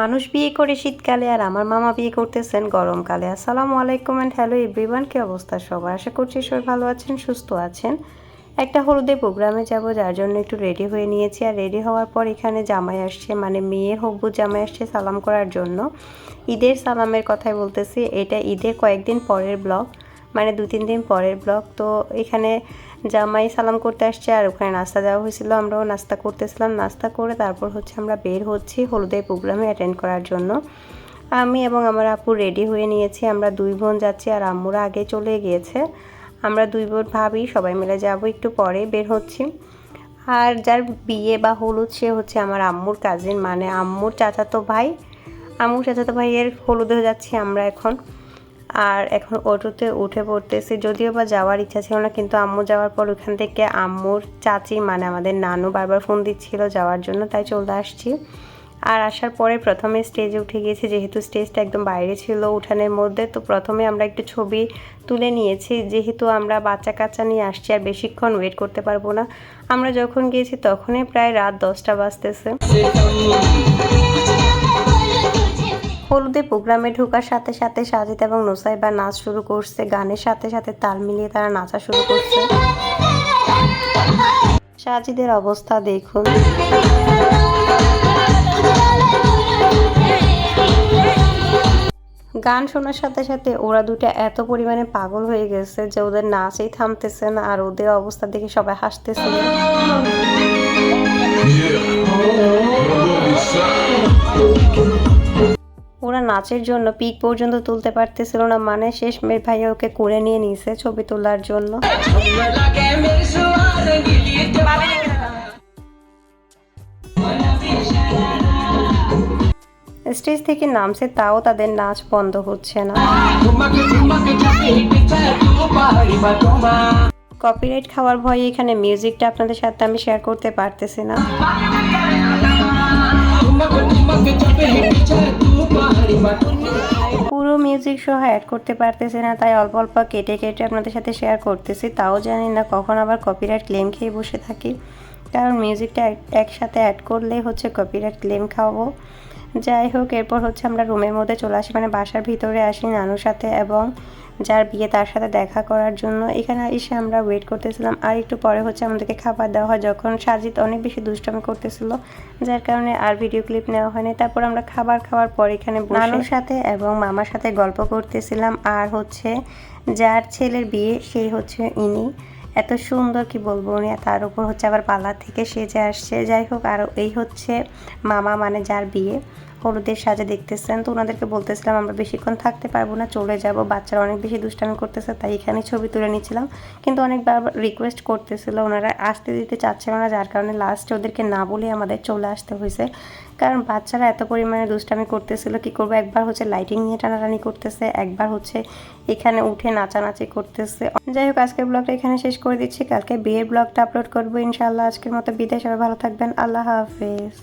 মানুষ বিয়ে করে শীতকালে আর আমার মামা বিয়ে করতেছেন গরমকালে। আসসালামু আলাইকুম অ্যান্ড হ্যালো এভরিওয়ান কি অবস্থা সবার? আশা করছি সবাই ভালো আছেন, সুস্থ আছেন। একটা হলুদে প্রোগ্রামে যাব, যার জন্য একটু রেডি হয়ে নিয়েছি। আর রেডি হওয়ার পর এখানে জামাই আসছে মানে মেয়ের হব্বু জামাই আসছে সালাম করার জন্য। ঈদের সালামের কথাই বলতেছি, এটা ঈদের কয়েকদিন পরের ব্লগ। মানে দু, তিন দিন পরের ব্লগ তো এখানে জামাই সালাম করতে আসছে আর ওখানে নাস্তা দেওয়া হয়েছিল। আমরাও নাস্তা করতেছিলাম। নাস্তা করে তারপর হচ্ছে আমরা বের হচ্ছি হলুদের প্রোগ্রামে অ্যাটেন্ড করার জন্য। আমি এবং আমার আপু রেডি হয়ে নিয়েছি। আমরা দুই বোন যাচ্ছি আর আম্মুরা আগে চলে গিয়েছে। আমরা দুই বোন ভাবি সবাই মিলে যাব, একটু পরে বের হচ্ছি। আর যার বিয়ে বা হলুদ, সে হচ্ছে আমার আম্মুর কাজিন মানে আম্মুর চাচাতো ভাই। আম্মুর চাচাতো ভাইয়ের হলুদে যাচ্ছি আমরা এখন। আর এখন অটোতে উঠে পড়তেছি। যদিও বা যাওয়ার ইচ্ছা ছিল না, কিন্তু আম্মু যাওয়ার পর ওখান থেকে আম্মুর চাচি মানে আমাদের নানু বারবার ফোন দিচ্ছিল যাওয়ার জন্য, তাই চলে আসছি। আর আসার পরে প্রথমে স্টেজে উঠে গিয়েছি, যেহেতু স্টেজটা একদম বাইরে ছিল উঠানের মধ্যে, তো প্রথমে আমরা একটু ছবি তুলে নিয়েছি। যেহেতু আমরা বাচ্চা কাচ্চা নিয়ে আসছি আর বেশিক্ষণ ওয়েট করতে পারব না, আমরা যখন গিয়েছি তখনই প্রায় রাত দশটা বাজতেছে। হলুদে প্রোগ্রামে ঢোকার সাথে সাথে সাজিদ এবং নোসাইবা নাচ শুরু করছে। গানের সাথে সাথে তাল মিলিয়ে তারা নাচা শুরু করছে। সাজিদের অবস্থা দেখুন। গান শোনার সাথে সাথে ওরা দুটো এত পরিমাণে পাগল হয়ে গেছে যে ওদের নাচেই থামতেছে না আর ওদের অবস্থা দেখে সবাই হাসতেছে। ওরা নাচের জন্য পিক পর্যন্ত তুলতে পারতেছিল না। মানে শেষ মেয়ের ভাইয়া ওকে করে নিয়ে নিছে ছবি তোলার জন্য। স্টেজ থেকে নামছে তাও তাদের নাচ বন্ধ হচ্ছে না। কপিরাইট খাওয়ার ভয়ে এখানে মিউজিকটা আপনাদের সাথে আমি শেয়ার করতে পারতেছি না। মিউজিক সহ অ্যাড করতে পারতেছি না, তাই অল্প অল্প কেটে কেটে আপনাদের সাথে শেয়ার করতেছি। তাও জানি না কখন আবার কপিরাইট ক্লেম খেয়ে বসে থাকি। কারণ মিউজিকটা এক- একসাথে অ্যাড করলে হচ্ছে কপিরাইট ক্লেম খাওয়াবো। যাই হোক, এরপর হচ্ছে আমরা রুমের মধ্যে চলে আসি। মানে বাসার ভিতরে আসি নানুর সাথে এবং যার বিয়ে তার সাথে দেখা করার জন্য। এখানে এসে আমরা ওয়েট করতেছিলাম। আর একটু পরে হচ্ছে আমাদেরকে খাবার দেওয়া হয়, যখন সাজিদ অনেক বেশি দুষ্টামি করতেছিল, যার কারণে আর ভিডিও ক্লিপ নেওয়া হয়নি। তারপর আমরা খাবার খাওয়ার পর এখানে নানুর সাথে এবং মামার সাথে গল্প করতেছিলাম। আর হচ্ছে যার ছেলের বিয়ে সেই হচ্ছে ইনি। এত সুন্দর, কি বলব উনি, তার উপর হচ্ছে আবার পার্লার থেকে সেজে আসছে। যাই হোক, আর এই হচ্ছে মামা মানে যার বিয়ে। হলুদের সাজে দেখতেছেন। তো ওনাদেরকে বলতেছিলাম, আমরা বেশিক্ষণ থাকতে পারব না, চলে যাব। বাচ্চারা অনেক বেশি দুষ্টামি করতেছে, তাই এখানে ছবি তুলে নিচ্ছিলাম কিন্তু অনেকবার রিকোয়েস্ট করতেছিল, ওনারা আসতে দিতে চাচ্ছিল না, যার কারণে লাস্টে ওদেরকে না বলে আমাদের চলে আসতে হয়েছে। কারণ বাচ্চারা এত পরিমাণে দুষ্টামি করতেছিল, কি করব? একবার হচ্ছে লাইটিং নিয়ে টানাটানি করতেছে, একবার হচ্ছে এখানে উঠে নাচানাচি করতেছে। যাই হোক, আজকের ব্লগটা এখানে শেষ করে দিচ্ছি। কালকে বিয়ের ব্লগটা আপলোড করব ইনশাআল্লাহ। আজকের মতো বিদায়, সবাই ভালো থাকবেন। আল্লাহ হাফেজ।